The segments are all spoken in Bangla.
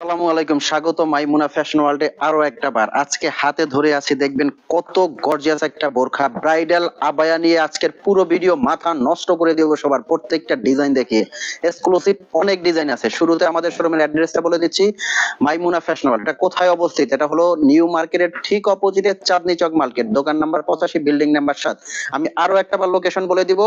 আসসালামু আলাইকুম, স্বাগত মাইমুনা ফ্যাশন ওয়ার্ল্ডে আরও একটা বার। আজকে হাতে ধরে আছি, দেখবেন কত গর্জিয়াস একটা বোরখা ব্রাইডাল আবায়া নিয়ে আজকের পুরো ভিডিও মাথা নষ্ট করে দেবো সবার প্রত্যেকটা ডিজাইন দেখিয়ে। এক্সক্লুসিভ অনেক ডিজাইন আছে। শুরুতে আমাদের শোরুমের অ্যাড্রেসটা বলে দিচ্ছি, মাইমুনা ফ্যাশন ওয়ার্ল্ড এটা কোথায় অবস্থিত? এটা হলো নিউ মার্কেটের ঠিক অপোজিটে চাঁদনি চক মার্কেট। দোকান নাম্বার পঁচাশি বিল্ডিং নাম্বার সাত। আমি আরও একটা বার লোকেশন বলে দিব।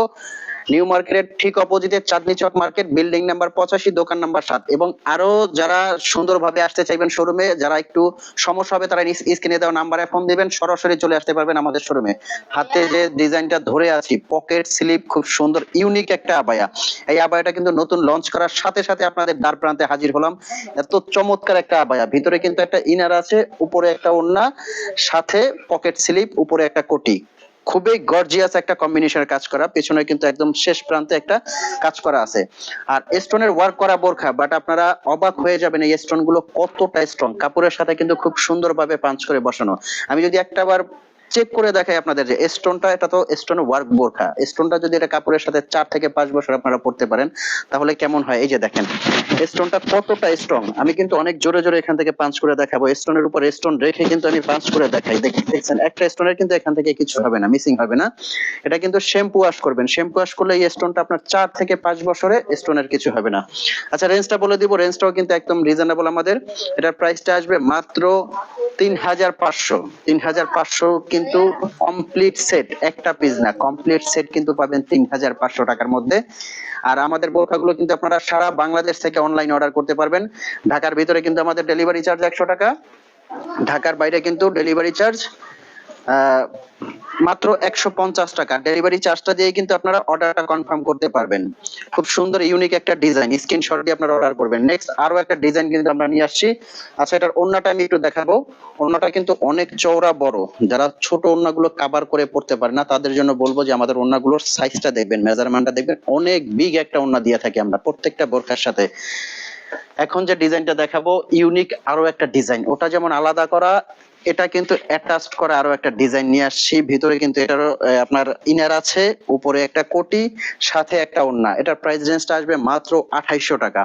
নিউ মার্কেটের ঠিক অপোজিটে Chandni Chowk market, building number পঁচাশি, দোকান নাম্বার সাত। এবং আরও যারা সুন্দরভাবে আসতে চাইবেন শোরুমে, যারা একটু সমস্যা হবে, তারা স্ক্রিনে দেওয়া নাম্বারে ফোন দিবেন, সরাসরি চলে আসতে পারবেন আমাদের শোরুমে। হাতে যে ডিজাইনটা ধরে আছি, পকেট স্লিপ খুব সুন্দর, ইউনিক একটা আবায়া। এই আবায়াটা কিন্তু নতুন লঞ্চ করার সাথে সাথে আপনাদের দ্বার প্রান্তে হাজির হলাম। এত চমৎকার একটা আবায়া। ভিতরে কিন্তু একটা ইনার আছে, উপরে একটা ওড়না, সাথে পকেট স্লিপ, উপরে একটা কোটি। খুবই গর্জিয়াস একটা কম্বিনেশনের কাজ করা। পেছনে কিন্তু একদম শেষ প্রান্তে একটা কাজ করা আছে। আর স্টোনের ওয়ার্ক করা বোরখা বাট আপনারা অবাক হয়ে যাবেন এই স্টোনগুলো কতটা স্ট্রং কাপড়ের সাথে কিন্তু খুব সুন্দরভাবে পাঞ্চ করে বসানো। আমি যদি একটা বার চেক করে দেখাই আপনাদের যে স্টোনটা এটা তো স্টোন ওয়ার্ক বোরখা। স্টোনটা যদি এটা কাপড়ের সাথে চার থেকে পাঁচ বছর আপনারা পড়তে পারেন, তাহলে কেমন হয়? এই যে দেখেন স্টোনটা কতটা স্ট্রং আমি কিন্তু অনেক জোরে জোরে এখান থেকে পাঞ্চ করে দেখাবো। স্টোনের উপর স্টোন রেখে কিন্তু আমি পাঞ্চ করে দেখাই। দেখি দেখছেন, একটা স্টোনের কিন্তু এখান থেকে কিছু হবে না মিসিং হবে না। এটা কিন্তু শ্যাম্পু ওয়াশ করবেন। শ্যাম্পু ওয়াশ করলে এই স্টোনটা আপনার চার থেকে পাঁচ বছরে স্টোনের কিছু হবে না। আচ্ছা রেঞ্জটা বলে দিব। রেঞ্জটাও কিন্তু একদম রিজনেবল আমাদের। এটার প্রাইসটা আসবে মাত্র তিন হাজার পাঁচশো। তিন হাজার পাঁচশো কিন্তু কমপ্লিট সেট একটা পিস না কমপ্লিট সেট কিন্তু পাবেন তিন হাজার পাঁচশো টাকার মধ্যে। আর আমাদের বোরখাগুলো কিন্তু আপনারা সারা বাংলাদেশ থেকে অনলাইন অর্ডার করতে পারবেন। ঢাকার ভিতরে কিন্তু আমাদের ডেলিভারি চার্জ একশো টাকা, ঢাকার বাইরে কিন্তু ডেলিভারি চার্জ মাত্র একশো পঞ্চাশ টাকা। ডেলিভারি চার্জটা দিয়ে কিন্তু আপনারা অর্ডারটা কনফার্ম করতে পারবেন। খুব সুন্দর ইউনিক একটা ডিজাইন স্ক্রিনশট দিয়ে আপনারা অর্ডার করবেন। নেক্সট আরও একটা ডিজাইন কিন্তু আমরা নিয়ে আসছি। আচ্ছা এটার ওন্নাটা আমি একটু দেখাবো। ওন্নাটা কিন্তু অনেক চওড়া বড়। যারা ছোট ওন্নাগুলো কাভার করে পড়তে পারে না, তাদের জন্য বলব যে আমাদের ওন্নাগুলোর সাইজটা দেখবেন মেজারমেন্টটা দেখবেন। অনেক বিগ একটা ওন্না দিয়ে থাকি আমরা প্রত্যেকটা বোরখার সাথে। এখন যে ডিজাইনটা দেখাবো ইউনিক আরও একটা ডিজাইন ওটা যেমন আলাদা করা এটা কিন্তু অ্যাটাচড করা আরও একটা ডিজাইন নিয়ে আসছি। ভিতরে কিন্তু এটারও আপনার ইনার আছে, উপরে একটা কোটি, সাথে একটা ওড়না। এটার প্রাইস রেঞ্জটা আসবে মাত্র আঠাইশশো টাকা।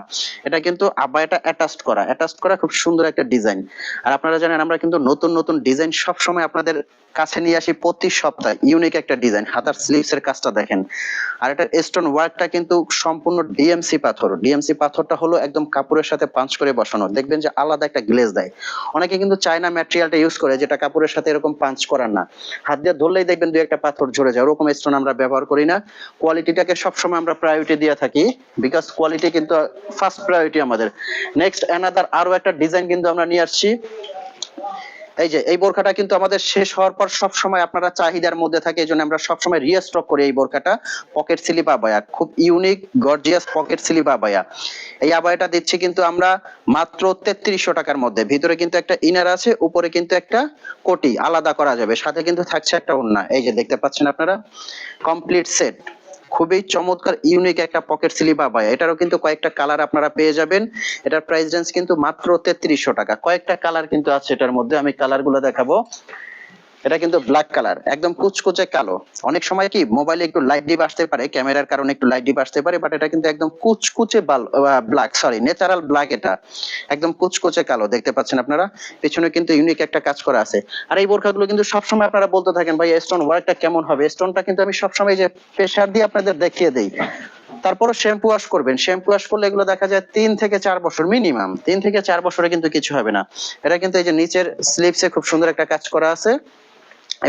এটা কিন্তু আবার এটা অ্যাটাচড করা। অ্যাটাচড করা খুব সুন্দর একটা ডিজাইন আর আপনারা জানেন, আমরা কিন্তু নতুন নতুন ডিজাইন সব সময় আপনাদের কাছে নিয়ে আসি প্রতি সপ্তাহে। ইউনিক একটা ডিজাইন হাতার স্লিভস এর কাজটা দেখেন। আর এটা স্টোন ওয়ার্কটা কিন্তু সম্পূর্ণ ডিএমসি পাথর। ডিএমসি পাথরটা হলো একদম কাপড়ের সাথে পাঞ্চ করে বসানো। দেখবেন যে আলাদা একটা গ্লেজ দেয়। অনেকে কিন্তু চায়না ম্যাটেরিয়ালটা ইউজ করে, যেটা কাপড়ের সাথে এরকম পাঞ্চ করার না। হাত দিয়ে ধরলেই দেখবেন দুই একটা পাথর ঝরে যায়, ওরকম স্টোন আমরা ব্যবহার করি না। কোয়ালিটিটাকে সবসময় আমরা প্রায়োরিটি দিয়ে থাকি বিকজ কোয়ালিটি কিন্তু ফার্স্ট প্রায়োরিটি আমাদের। নেক্সট অ্যানাদার আরও একটা ডিজাইন কিন্তু আমরা নিয়ে আসছি। এই যে, এই বোরখাটা কিন্তু আমাদের শেষ হওয়ার পর সব সময় আপনারা চাহিদার মধ্যে থাকে, এই জন্য আমরা সবসময় রিস্টক করি এই বোরখাটা। পকেট স্লিপ আবায়া খুব ইউনিক গর্জিয়াস পকেট স্লিপ আবায়া এই আবায়াটা দিচ্ছি কিন্তু আমরা মাত্র তেত্রিশশো টাকার মধ্যে। ভিতরে কিন্তু একটা ইনার আছে, উপরে কিন্তু একটা কোটি। আলাদা করা যাবে, সাথে কিন্তু থাকছে একটা ওড়না। এই যে, দেখতে পাচ্ছেন আপনারা? কমপ্লিট সেট খুবই চমৎকার ইউনিক একটা পকেট স্লিপ আবায়া এটারও কিন্তু কয়েকটা কালার আপনারা পেয়ে যাবেন। এটার প্রাইস রেঞ্জ কিন্তু মাত্র তেত্রিশশো টাকা। কয়েকটা কালার কিন্তু আছে এটার মধ্যে। আমি কালারগুলো দেখাবো। এটা কিন্তু ব্ল্যাক কালার একদম কুচকুচে কালো। অনেক সময় কি মোবাইলে একটু লাইট ডিপ আসতে পারে ক্যামেরার কারণে একটু লাইট ডিপ আসতে পারে বাট এটা কিন্তু একদম কুচকুচে ব্ল্যাক সরি ন্যাচারাল ব্ল্যাক এটা। একদম কুচকুচে কালো, দেখতে পাচ্ছেন আপনারা? পেছনে কিন্তু ইউনিক একটা কাজ করা আছে। আর এই বোরখাগুলো কিন্তু সবসময় আপনারা বলতে থাকেন, ভাই স্টোন ওয়ার্কটা কেমন হবে? স্টোনটা কিন্তু আমি সবসময় যে প্রেশার দিয়ে আপনাদের দেখিয়ে দেই। তারপরে শ্যাম্পু ওয়াশ করবেন। শ্যাম্পু ওয়াশ করলে এগুলো দেখা যায় তিন থেকে চার বছর মিনিমাম তিন থেকে চার বছরে কিন্তু কিছু হবে না। এটা কিন্তু এই যে নিচের স্লিপসে খুব সুন্দর একটা কাজ করা আছে।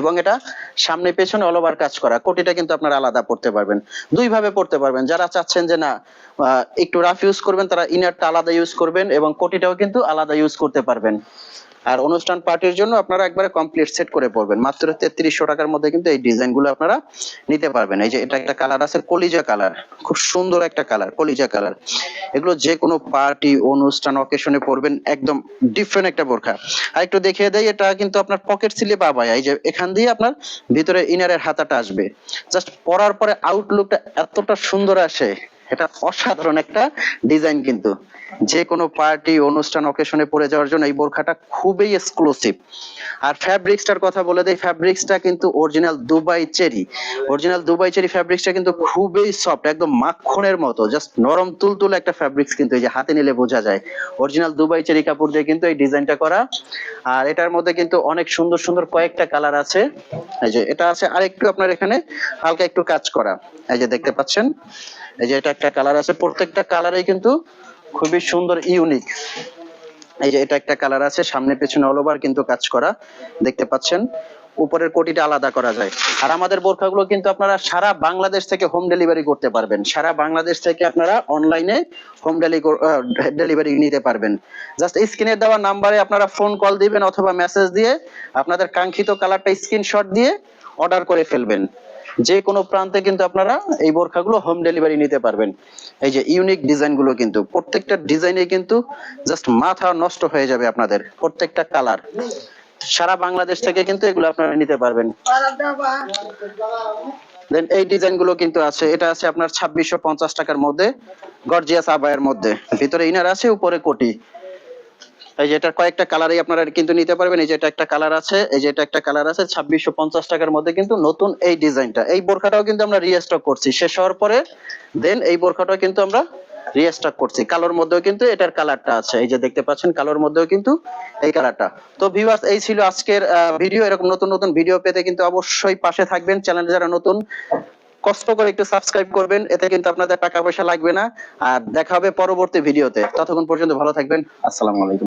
এবং এটা সামনে পেছনে অল ওভার কাজ করা। কোটিটা কিন্তু আপনারা আলাদা পড়তে পারবেন। দুই ভাবে পড়তে পারবেন। যারা চাচ্ছেন যে না একটু রাফ ইউজ করবেন, তারা ইনারটা আলাদা ইউজ করবেন এবং কোটিটাও কিন্তু আলাদা ইউজ করতে পারবেন। আর অনুষ্ঠান পার্টির জন্য আপনারা একবারে কমপ্লিট সেট করে পড়বেন। মাত্র তেত্রিশশো টাকার মধ্যে কিন্তু এই ডিজাইনগুলো আপনারা নিতে পারবেন। এই যে এটা একটা কালার আছে, কলিজা কালার খুব সুন্দর একটা কালার কলিজা কালার এগুলো যে কোনো পার্টি, অনুষ্ঠান অকেশনে পরবেন, একদম ডিফারেন্ট একটা বোরখা। আর একটু দেখিয়ে দেয় এটা কিন্তু আপনার পকেট সিলে আবায় এই যে এখান দিয়ে আপনার ভিতরে ইনারের হাতাটা আসবে। জাস্ট পরার পরে আউটলুকটা এতটা সুন্দর আসে এটা অসাধারণ একটা ডিজাইন কিন্তু। যে কোনো পার্টি, অনুষ্ঠান অকেশনে পরে যাওয়ার জন্য এই বোরখাটা খুবই এক্সক্লুসিভ আর ফ্যাব্রিক্সটার কথা বলে দেই ফ্যাব্রিক্সটা কিন্তু original Dubai cherry. Original Dubai cherry ফ্যাব্রিক্সটা কিন্তু খুবই সফট একদম মাখনের মতো জাস্ট নরম তুলতুলে একটা ফ্যাব্রিক্স কিন্তু এই যে হাতে নিলে বোঝা যায়। অরিজিনাল দুবাই চেরি কাপড় দিয়ে কিন্তু এই ডিজাইনটা করা। আর এটার মধ্যে কিন্তু অনেক সুন্দর সুন্দর কয়েকটা কালার আছে। এই যে এটা আছে আরেকটু আপনার এখানে, হালকা একটু কাজ করা। এই যে দেখতে পাচ্ছেন। এই যে এটা একটা কালার আছে, প্রত্যেকটা কালারেই কিন্তু খুবই সুন্দর ইউনিক এই যে এটা একটা কালার আছে, সামনে পেছনে অল ওভার কিন্তু কাজ করা, দেখতে পাচ্ছেন। উপরের কোটিটা আলাদা করা যায়। আর আমাদের বোরখাগুলো কিন্তু আপনারা সারা বাংলাদেশ থেকে হোম ডেলিভারি করতে পারবেন। সারা বাংলাদেশ থেকে আপনারা অনলাইনে হোম ডেলিভারি নিতে পারবেন। জাস্ট স্ক্রিনে দেওয়া নাম্বারে আপনারা ফোন কল দিবেন অথবা মেসেজ দিয়ে আপনাদের কাঙ্ক্ষিত কালারটা স্ক্রিনশট দিয়ে অর্ডার করে ফেলবেন। যে কোনো প্রান্তে কিন্তু আপনারা এই বোরখাগুলো হোম ডেলিভারি নিতে পারবেন। এই যে ইউনিক ডিজাইনগুলো কিন্তু, প্রত্যেকটা ডিজাইনে কিন্তু জাস্ট মাথা নষ্ট হয়ে যাবে আপনাদের, প্রত্যেকটা কালার সারা বাংলাদেশ থেকে কিন্তু এগুলো আপনারা নিতে পারবেন। দেন এই ডিজাইনগুলো কিন্তু আছে, এটা আছে আপনার ছাব্বিশশো পঞ্চাশ টাকার মধ্যে গর্জিয়াস আবায়ের মধ্যে। ভিতরে ইনার আছে, উপরে কোটি। এই যে এটার কয়েকটা কালারই আপনারা কিন্তু নিতে পারবেন। এই যে এটা একটা কালার আছে, এই যে এটা একটা কালার আছে, ছাব্বিশশো পঞ্চাশ টাকার মধ্যে কিন্তু নতুন এই ডিজাইনটা। এই বোরখাটাও কিন্তু আমরা রিস্টক করছি। শেষ হওয়ার পরে দেন এই বোরখাটাও কিন্তু আমরা রিস্টক করছি। কালোর মধ্যেও কিন্তু এটার কালারটা আছে। এই যে দেখতে পাচ্ছেন কালোর মধ্যেও কিন্তু এই কালারটা তো ভিউয়ার্স এই ছিল আজকের ভিডিও এরকম নতুন নতুন ভিডিও পেতে কিন্তু অবশ্যই পাশে থাকবেন। চ্যানেলে যারা নতুন, কষ্ট করে একটু সাবস্ক্রাইব করবেন। এতে কিন্তু আপনাদের টাকা পয়সা লাগবে না। আর দেখা হবে পরবর্তী ভিডিওতে ততক্ষণ পর্যন্ত ভালো থাকবেন। আসসালামু আলাইকুম।